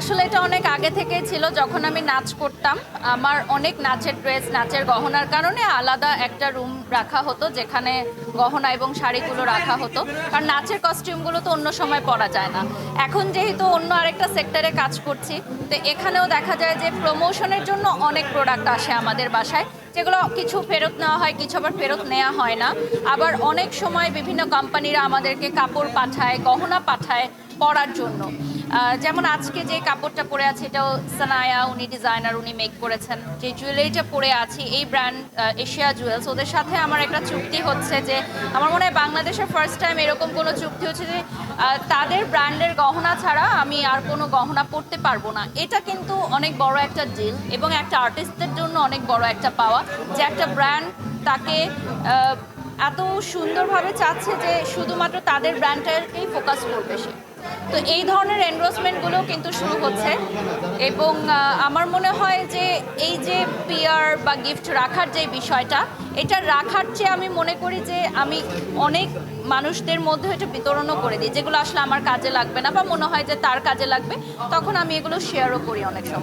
আসলে এটা অনেক আগে থেকে ছিল যখন আমি নাচ করতাম। আমার অনেক নাচের ড্রেস, নাচের গহনার কারণে আলাদা একটা রুম রাখা হতো যেখানে গহনা এবং শাড়িগুলো রাখা হতো। কারণ নাচের কস্টিউমগুলো তো অন্য সময় পরা যায় না। এখন যেহেতু অন্য আরেকটা সেক্টরে কাজ করছি, তো এখানেও দেখা যায় যে প্রমোশনের জন্য অনেক প্রোডাক্ট আসে আমাদের বাসায়, যেগুলো কিছু ফেরত নেওয়া হয়, কিছু আবার ফেরত নেওয়া হয় না। আবার অনেক সময় বিভিন্ন কোম্পানিরা আমাদেরকে কাপড় পাঠায়, গহনা পাঠায় পরার জন্য। যেমন আজকে যে কাপড়টা পরে আছে, এটাও সানায়া, উনি ডিজাইনার উনি মেক করেছেন। যে জুয়েলারিটা পরে আছি, এই ব্র্যান্ড এশিয়া জুয়েলস ওদের সাথে আমার একটা চুক্তি হচ্ছে যে, আমার মনে হয় বাংলাদেশের ফার্স্ট টাইম এরকম কোনো চুক্তি হচ্ছে যে তাদের ব্র্যান্ডের গহনা ছাড়া আমি আর কোনো গহনা পরতে পারব না। এটা কিন্তু অনেক বড় একটা ডিল এবং একটা আর্টিস্টদের জন্য অনেক বড় একটা পাওয়া যে একটা ব্র্যান্ড তাকে এত সুন্দরভাবে চাচ্ছে যে শুধুমাত্র তাদের ব্র্যান্ডটাকেই ফোকাস করবে সে। তো এই ধরনের এনরোসমেন্টগুলো কিন্তু শুরু হচ্ছে এবং আমার মনে হয় যে এই যে পিয়ার বা গিফট রাখার যে বিষয়টা, এটা রাখার চেয়ে আমি মনে করি যে আমি অনেক মানুষদের মধ্যে এটা বিতরণও করে দিই। যেগুলো আসলে আমার কাজে লাগবে না বা মনে হয় যে তার কাজে লাগবে, তখন আমি এগুলো শেয়ারও করি অনেক সময়।